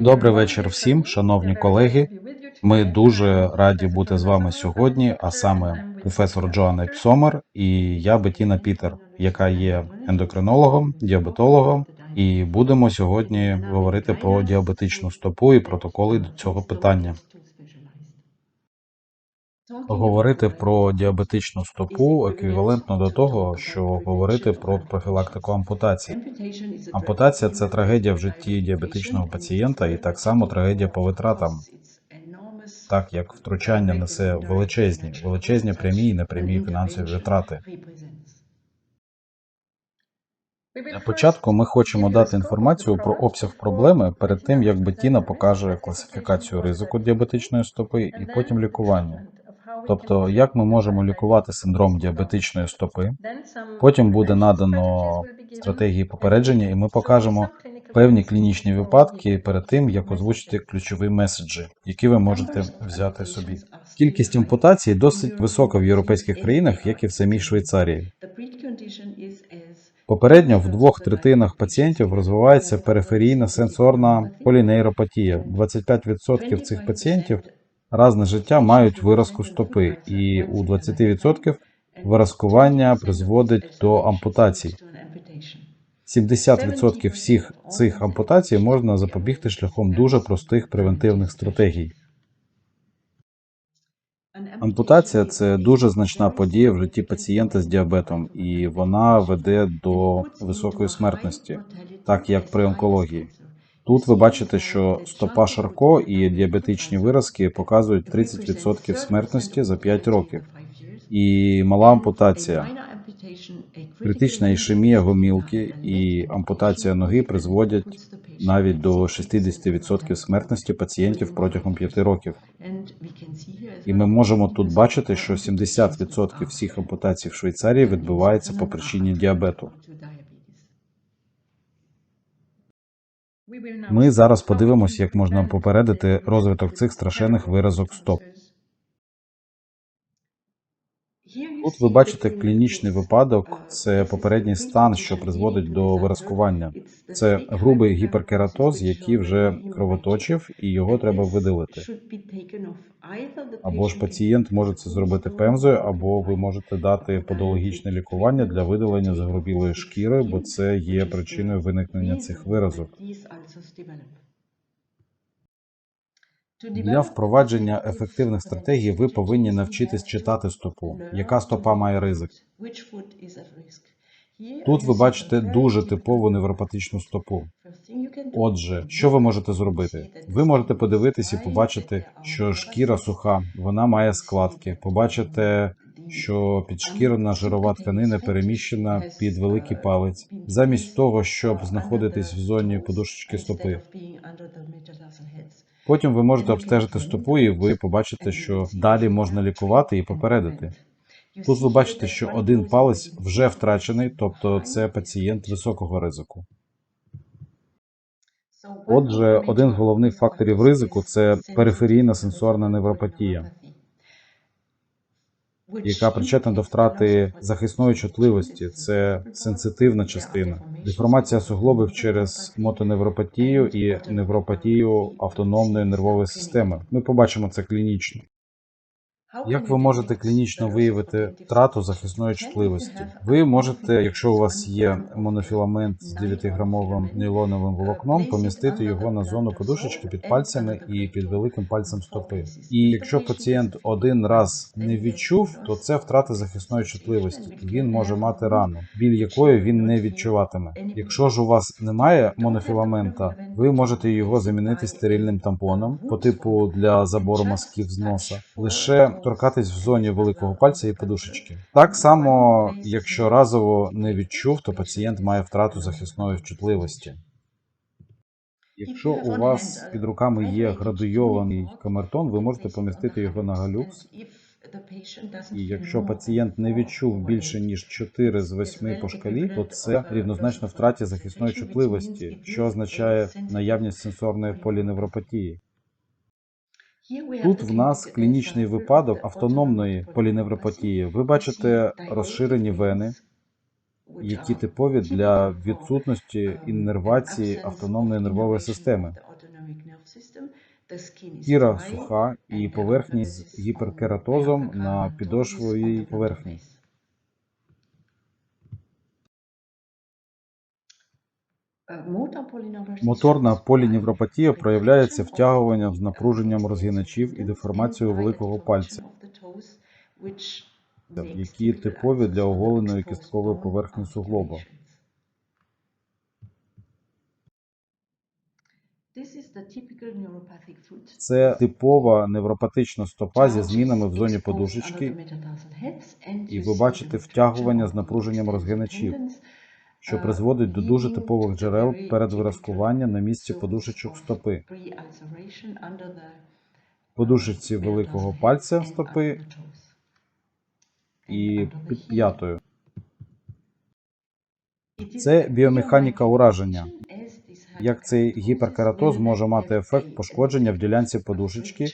Добрий вечір всім, шановні колеги. Ми дуже раді бути з вами сьогодні, а саме професор Джоанна Псомер і я Бетіна Пітер, яка є ендокринологом, діабетологом, і будемо сьогодні говорити про діабетичну стопу і протоколи до цього питання. Говорити про діабетичну стопу еквівалентно до того, що говорити про профілактику ампутації. Ампутація це трагедія в житті діабетичного пацієнта і так само трагедія по витратам, так як втручання несе величезні, величезні прямі і непрямі фінансові витрати. Для початку ми хочемо дати інформацію про обсяг проблеми перед тим, як Бетіна покаже класифікацію ризику діабетичної стопи і потім лікування. Тобто, як ми можемо лікувати синдром діабетичної стопи. Потім буде надано стратегії попередження, і ми покажемо певні клінічні випадки перед тим, як озвучити ключові меседжі, які ви можете взяти собі. Кількість ампутацій досить висока в європейських країнах, як і в самій Швейцарії. Попередньо в двох третинах пацієнтів розвивається периферійна сенсорна полінейропатія. 25% цих пацієнтів раз на життя мають виразку стопи, і у 20% виразкування призводить до ампутацій. 70% всіх цих ампутацій можна запобігти шляхом дуже простих превентивних стратегій. Ампутація це дуже значна подія в житті пацієнта з діабетом, і вона веде до високої смертності, так як при онкології. Тут ви бачите, що стопа Шарко і діабетичні виразки показують 30% смертності за 5 років. І мала ампутація, критична ішемія гомілки і ампутація ноги призводять навіть до 60% смертності пацієнтів протягом 5 років. І ми можемо тут бачити, що 70% всіх ампутацій в Швейцарії відбувається по причині діабету. Ми зараз подивимося, як можна попередити розвиток цих страшенних виразок стоп. Тут ви бачите клінічний випадок, це попередній стан, що призводить до виразкування. Це грубий гіперкератоз, який вже кровоточив, і його треба видалити. Або ж пацієнт може це зробити пемзою, або ви можете дати подологічне лікування для видалення загрубілої шкіри, бо це є причиною виникнення цих виразок. Для впровадження ефективних стратегій ви повинні навчитись читати стопу. Яка стопа має ризик? Тут ви бачите дуже типову невропатичну стопу. Отже, що ви можете зробити? Ви можете подивитись і побачити, що шкіра суха, вона має складки. Побачите, що підшкірна жирова тканина переміщена під великий палець, замість того, щоб знаходитись в зоні подушечки стопи. Потім ви можете обстежити стопу, і ви побачите, що далі можна лікувати і попередити. Тут ви бачите, що один палець вже втрачений, тобто це пацієнт високого ризику. Отже, один з головних факторів ризику це периферійна сенсорна невропатія, яка причетна до втрати захисної чутливості. Це сенситивна частина. Деформація суглобів через мотоневропатію і невропатію автономної нервової системи. Ми побачимо це клінічно. Як ви можете клінічно виявити втрату захисної чутливості? Ви можете, якщо у вас є монофіламент з 9-грамовим нейлоновим волокном, помістити його на зону подушечки під пальцями і під великим пальцем стопи. І якщо пацієнт один раз не відчув, то це втрата захисної чутливості. Він може мати рану, біль якої він не відчуватиме. Якщо ж у вас немає монофіламента, ви можете його замінити стерильним тампоном по типу для забору мазків з носа. Лише торкатись в зоні великого пальця і подушечки. Так само, якщо разово не відчув, то пацієнт має втрату захисної чутливості. Якщо у вас під руками є градуйований камертон, ви можете помістити його на галюкс. І якщо пацієнт не відчув більше ніж 4 з 8 по шкалі, то це рівнозначно втраті захисної чутливості, що означає наявність сенсорної поліневропатії. Тут в нас клінічний випадок автономної поліневропатії. Ви бачите розширені вени, які типові для відсутності іннервації автономної нервової системи. Шкіра суха і поверхні з гіперкератозом на підошвовій поверхні. Моторна поліневропатія проявляється втягуванням з напруженням розгиначів і деформацією великого пальця, які типові для оголеної кісткової поверхні суглоба. Це типова невропатична стопа зі змінами в зоні подушечки, і ви бачите втягування з напруженням розгиначів, що призводить до дуже типових джерел передвиразкування на місці подушечок стопи, подушечці великого пальця стопи і під п'ятою. Це біомеханіка ураження. Як цей гіперкератоз може мати ефект пошкодження в ділянці подушечки,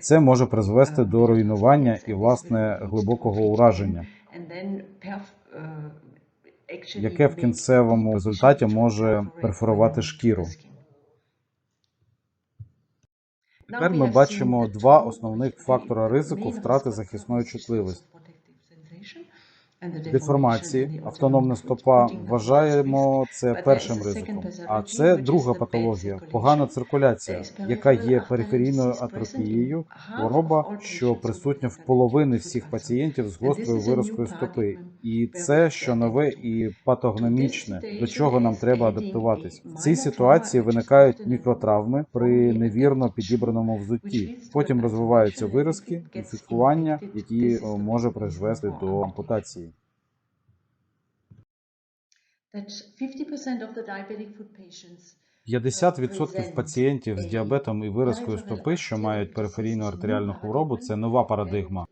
це може призвести до руйнування і власне глибокого ураження, яке в кінцевому результаті може перфорувати шкіру. Тепер ми бачимо два основних фактора ризику втрати захисної чутливості. Деформації, автономна стопа, вважаємо це першим ризиком. А це друга патологія погана циркуляція, яка є периферійною атрофією, хвороба, що присутня в половини всіх пацієнтів з гострою виразкою стопи. І це що нове і патогномічне, до чого нам треба адаптуватись. В цій ситуації виникають мікротравми при невірно підібраному взутті. Потім розвиваються виразки, інфікування, які може призвести до ампутації. 50% пацієнтів з діабетом і виразкою стопи, що мають периферійну артеріальну хворобу, це нова парадигма.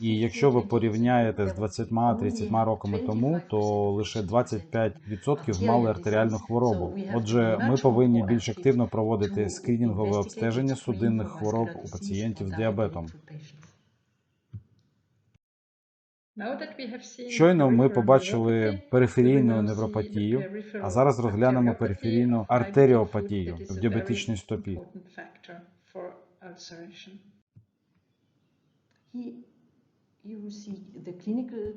І якщо ви порівняєте з 20-30 роками тому, то лише 25% мали артеріальну хворобу. Отже, ми повинні більш активно проводити скринінгове обстеження судинних хвороб у пацієнтів з діабетом. Щойно ми побачили периферійну невропатію, а зараз розглянемо периферійну артеріопатію в діабетичній стопі.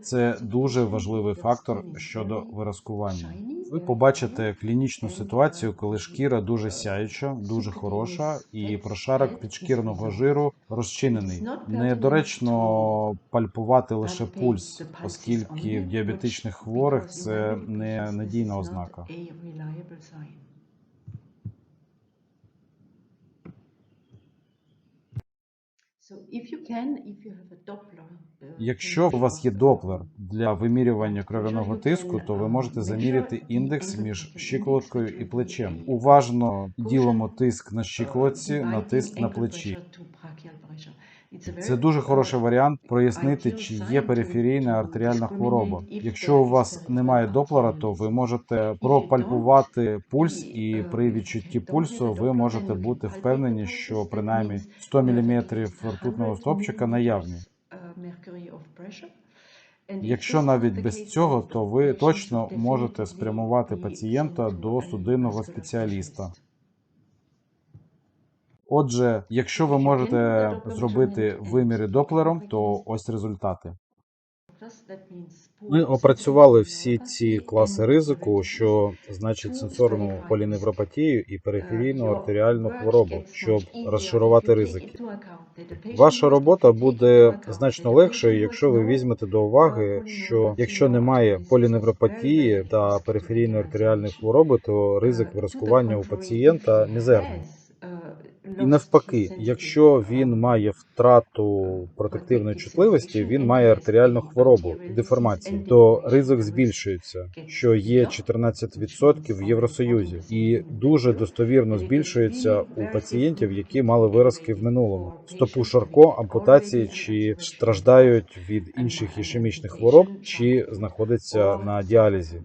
Це дуже важливий фактор щодо виразкування. Ви побачите клінічну ситуацію, коли шкіра дуже сяюча, дуже хороша, і прошарок підшкірного жиру розчинений. Недоречно пальпувати лише пульс, оскільки в діабетичних хворих це не надійна ознака. Якщо у вас є доплер для вимірювання кров'яного тиску, то ви можете заміряти індекс між щиколоткою і плечем. Уважно ділимо тиск на щиколотці на тиск на плечі. Це дуже хороший варіант прояснити, чи є периферійна артеріальна хвороба. Якщо у вас немає доплера, то ви можете пропальпувати пульс, і при відчутті пульсу ви можете бути впевнені, що принаймні 100 мм ртутного стопчика наявні. Якщо навіть без цього, то ви точно можете спрямувати пацієнта до судинного спеціаліста. Отже, якщо ви можете зробити виміри доплером, то ось результати. Ми опрацювали всі ці класи ризику, що значить сенсорну поліневропатію і периферійну артеріальну хворобу, щоб розшарувати ризики. Ваша робота буде значно легшою, якщо ви візьмете до уваги, що якщо немає поліневропатії та периферійної артеріальної хвороби, то ризик виразкування у пацієнта мізерний. І навпаки, якщо він має втрату протективної чутливості, він має артеріальну хворобу деформації, то ризик збільшується, що є 14% в Євросоюзі, і дуже достовірно збільшується у пацієнтів, які мали виразки в минулому, стопу шарко, ампутації чи страждають від інших ішемічних хвороб, чи знаходяться на діалізі.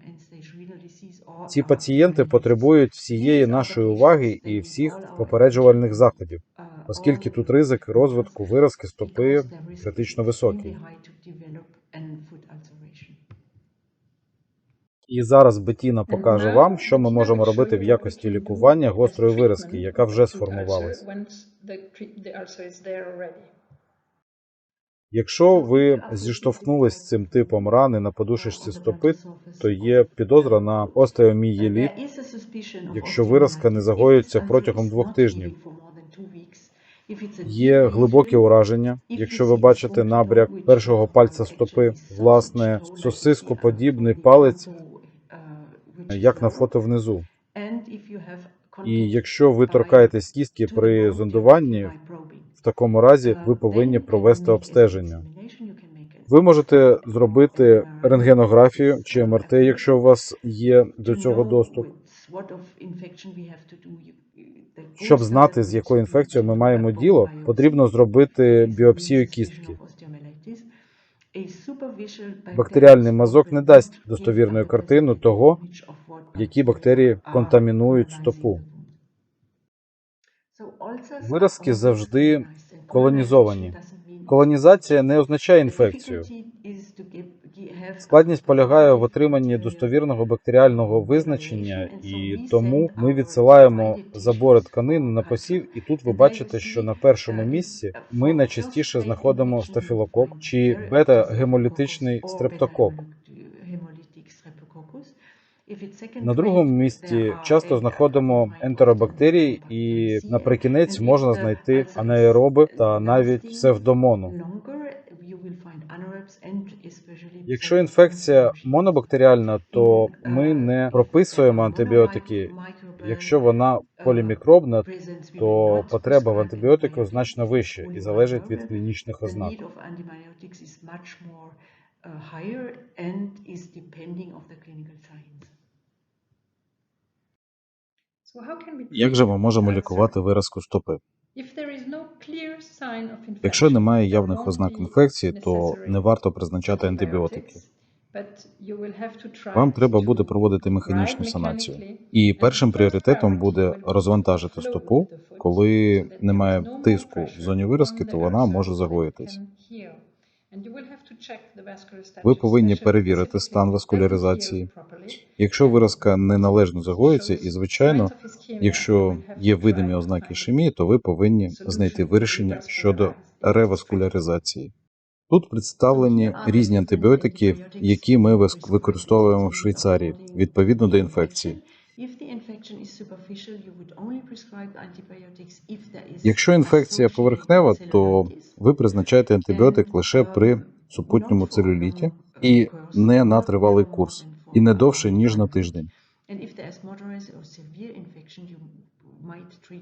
Ці пацієнти потребують всієї нашої уваги і всіх попереджувальних заходів, оскільки тут ризик розвитку виразки стопи критично високий. І зараз Бетіна покаже вам, що ми можемо робити в якості лікування гострої виразки, яка вже сформувалась. Якщо ви зіштовхнулись з цим типом рани на подушечці стопи, то є підозра на остеомієліт, якщо виразка не загоюється протягом двох тижнів. Є глибокі ураження. Якщо ви бачите набряк першого пальця стопи, власне, сосископодібний палець, як на фото внизу. І якщо ви торкаєтесь кістки при зондуванні, такому разі ви повинні провести обстеження. Ви можете зробити рентгенографію чи МРТ, якщо у вас є до цього доступ, щоб знати, з якою інфекцією ми маємо діло, потрібно зробити біопсію кістки. Бактеріальний мазок не дасть достовірної картину того, які бактерії контамінують стопу. Виразки завжди колонізовані. Колонізація не означає інфекцію. Складність полягає в отриманні достовірного бактеріального визначення, і тому ми відсилаємо забори тканин на посів. І тут ви бачите, що на першому місці ми найчастіше знаходимо стафілокок чи бета-гемолітичний стрептокок. На другому місці часто знаходимо ентеробактерії, і наприкінець можна знайти анаероби та навіть псевдомону. Якщо інфекція монобактеріальна, то ми не прописуємо антибіотики. Якщо вона полімікробна, то потреба в антибіотику значно вища і залежить від клінічних ознак. Як же ми можемо лікувати виразку стопи? Якщо немає явних ознак інфекції, то не варто призначати антибіотики. Вам треба буде проводити механічну санацію. І першим пріоритетом буде розвантажити стопу. Коли немає тиску в зоні виразки, то вона може загоїтись. Ви повинні перевірити стан васкуляризації. Якщо виразка неналежно загоїться, і звичайно, якщо є видимі ознаки ішемії, то ви повинні знайти вирішення щодо реваскуляризації. Тут представлені різні антибіотики, які ми використовуємо в Швейцарії відповідно до інфекції. Якщо інфекція поверхнева, то ви призначаєте антибіотик лише при супутньому целюліті і не на тривалий курс, і не довше ніж на тиждень.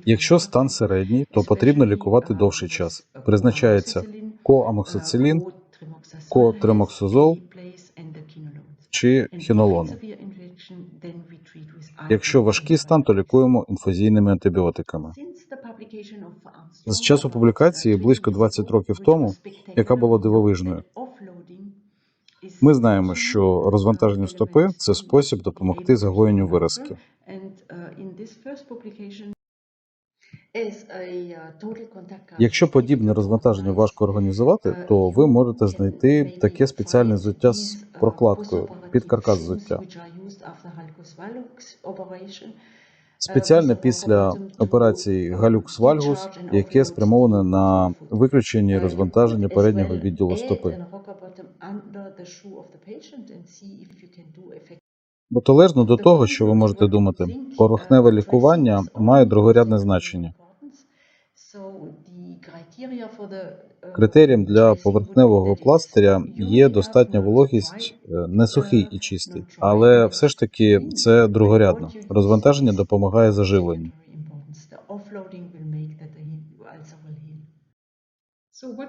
Якщо стан середній, то потрібно лікувати довший час. Призначається коамоксицилін, котримоксозол чи хінолон. Якщо важкий стан, то лікуємо інфузійними антибіотиками. З часу публікації близько 20 років тому, яка була дивовижною. Ми знаємо, що розвантаження стопи це спосіб допомогти загоєнню виразки. Якщо подібне розвантаження важко організувати, то ви можете знайти таке спеціальне взуття з прокладкою під каркас взуття. Спеціальне після операції галюкс вальгус, яке спрямоване на виключення і розвантаження переднього відділу стопи. Протилежно до того, що ви можете думати, поверхневе лікування має другорядне значення. Критерієм для поверхневого пластиря є достатня вологість, е, не сухий і чистий, але все ж таки це другорядно. Розвантаження допомагає заживленню.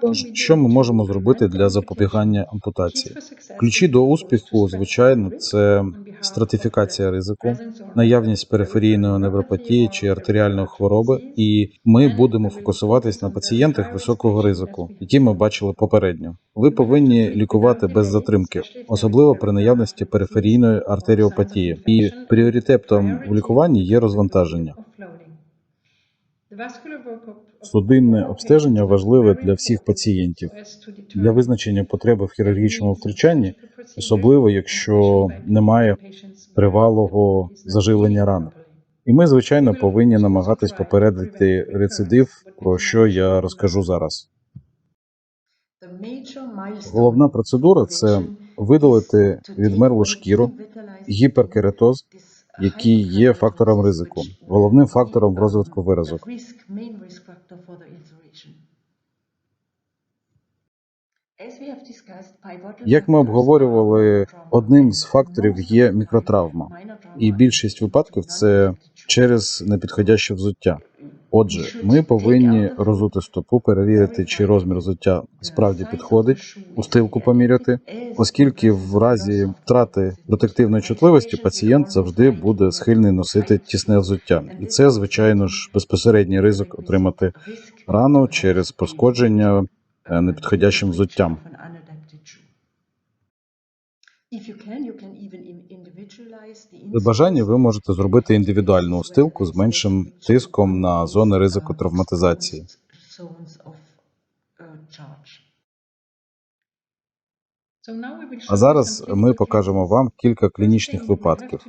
Тож, що ми можемо зробити для запобігання ампутації? Ключі до успіху, звичайно, це стратифікація ризику, наявність периферійної невропатії чи артеріальної хвороби, і ми будемо фокусуватись на пацієнтах високого ризику, які ми бачили попередньо. Ви повинні лікувати без затримки, особливо при наявності периферійної артеріопатії. І пріоритетом в лікуванні є розвантаження. Судинне обстеження важливе для всіх пацієнтів для визначення потреби в хірургічному втручанні, особливо якщо немає тривалого заживлення рани. І ми, звичайно, повинні намагатись попередити рецидив, про що я розкажу зараз. Головна процедура це видалити відмерлу шкіру, гіперкератоз, який є фактором ризику, головним фактором розвитку виразок. Як ми обговорювали, одним з факторів є мікротравма, і більшість випадків це через непідходяще взуття. Отже, ми повинні розути стопу, перевірити, чи розмір взуття справді підходить, устилку поміряти, оскільки в разі втрати детективної чутливості пацієнт завжди буде схильний носити тісне взуття, і це, звичайно ж, безпосередній ризик отримати рану через пошкодження непідходящим взуттям. При бажанні ви можете зробити індивідуальну устилку з меншим тиском на зони ризику травматизації. А зараз ми покажемо вам кілька клінічних випадків.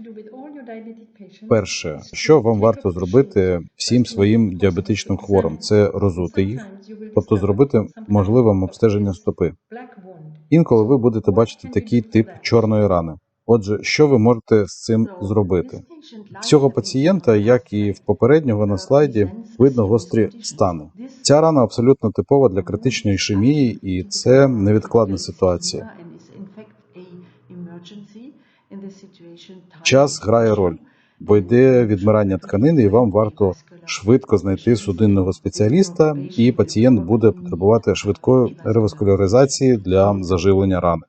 Перше, що вам варто зробити всім своїм діабетичним хворим, це розути їх, тобто зробити можливим обстеження стопи. Інколи ви будете бачити такий тип чорної рани. Отже, що ви можете з цим зробити? Цього пацієнта, як і в попереднього на слайді, видно гострі стани. Ця рана абсолютно типова для критичної ішемії, і це невідкладна ситуація. Час грає роль, бо йде відмирання тканини, і вам варто швидко знайти судинного спеціаліста, і пацієнт буде потребувати швидкої реваскуляризації для заживлення рани.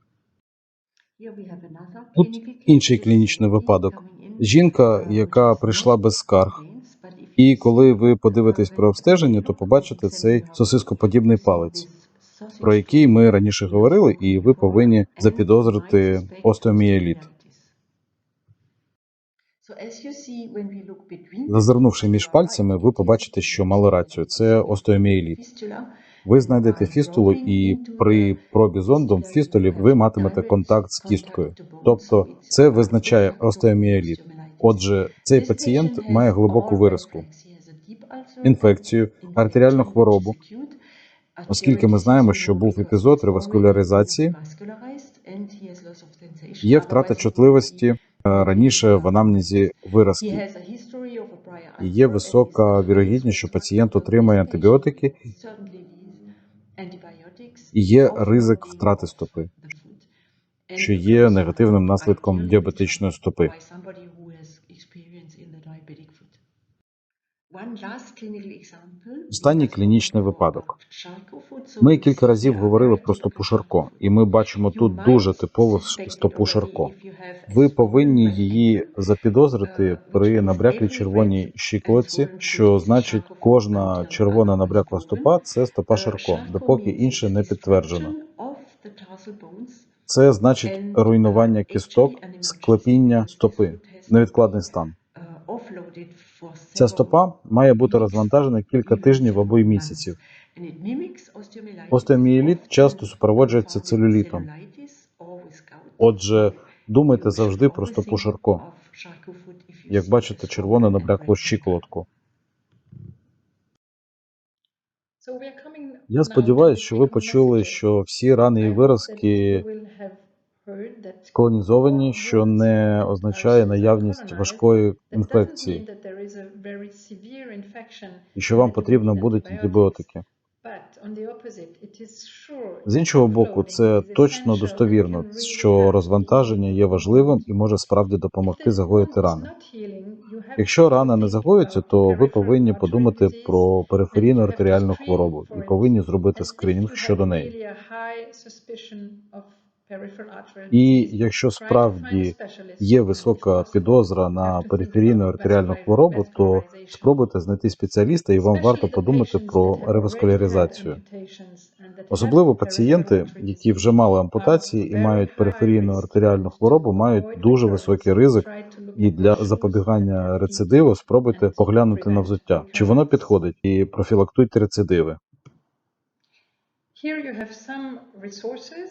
Тут інший клінічний випадок. Жінка, яка прийшла без скарг, і коли ви подивитесь про обстеження, то побачите цей сосископодібний палець, про який ми раніше говорили, і ви повинні запідозрити остеоміеліт. Зазирнувши між пальцями, ви побачите, що мали рацію. Це остеоміеліт. Ви знайдете фістулу, і при пробі зондом в фістулі ви матимете контакт з кісткою. Тобто це визначає остеоміеліт. Отже, цей пацієнт має глибоку виразку, інфекцію, артеріальну хворобу, оскільки ми знаємо, що був епізод реваскуляризації, є втрата чутливості раніше в анамнезі виразки. І є висока вірогідність, що пацієнт отримає антибіотики, і є ризик втрати стопи, що є негативним наслідком діабетичної стопи. Останній клінічний випадок. Ми кілька разів говорили про стопу Шарко, і ми бачимо тут дуже типову стопу Шарко. Ви повинні її запідозрити при набряклій червоній щиколотці, що значить кожна червона набрякла стопа це стопа Шарко, допоки інше не підтверджено. Це значить руйнування кісток, склепіння стопи, невідкладний стан. Ця стопа має бути розвантажена кілька тижнів або й місяців. Остеоміеліт часто супроводжується целюлітом. Отже, думайте завжди про стопу Шарко. Як бачите, червона набряклу щиколотку. Я сподіваюся, що ви почули, що всі рани і виразки колонізовані, що не означає наявність важкої інфекції, і що вам потрібно будуть антибіотики. З іншого боку, це точно достовірно, що розвантаження є важливим і може справді допомогти загоїти рани. Якщо рана не загоїться, то ви повинні подумати про периферійну артеріальну хворобу і повинні зробити скринінг щодо неї. І якщо справді є висока підозра на периферійну артеріальну хворобу, то спробуйте знайти спеціаліста, і вам варто подумати про реваскуляризацію. Особливо пацієнти, які вже мали ампутації і мають периферійну артеріальну хворобу, мають дуже високий ризик. І для запобігання рецидиву спробуйте поглянути на взуття, чи воно підходить, і профілактуйте рецидиви.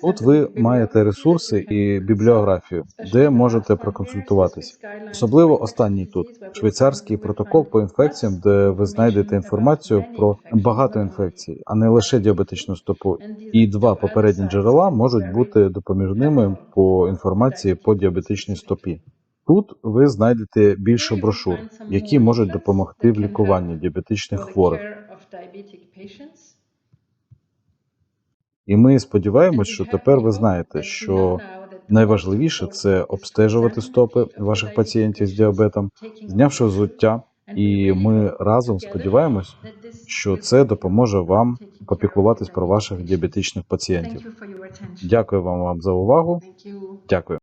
От ви маєте ресурси і бібліографію, де можете проконсультуватись. Особливо останній тут швейцарський протокол по інфекціям, де ви знайдете інформацію про багато інфекцій, а не лише діабетичну стопу. І два попередні джерела можуть бути допоміжними по інформації по діабетичній стопі. Тут ви знайдете більше брошур, які можуть допомогти в лікуванні діабетичних хворих. І ми сподіваємось, що тепер ви знаєте, що найважливіше це обстежувати стопи ваших пацієнтів з діабетом, знявши взуття, і ми разом сподіваємось, що це допоможе вам попіклуватись про ваших діабетичних пацієнтів. Дякую вам вам за увагу. Дякую.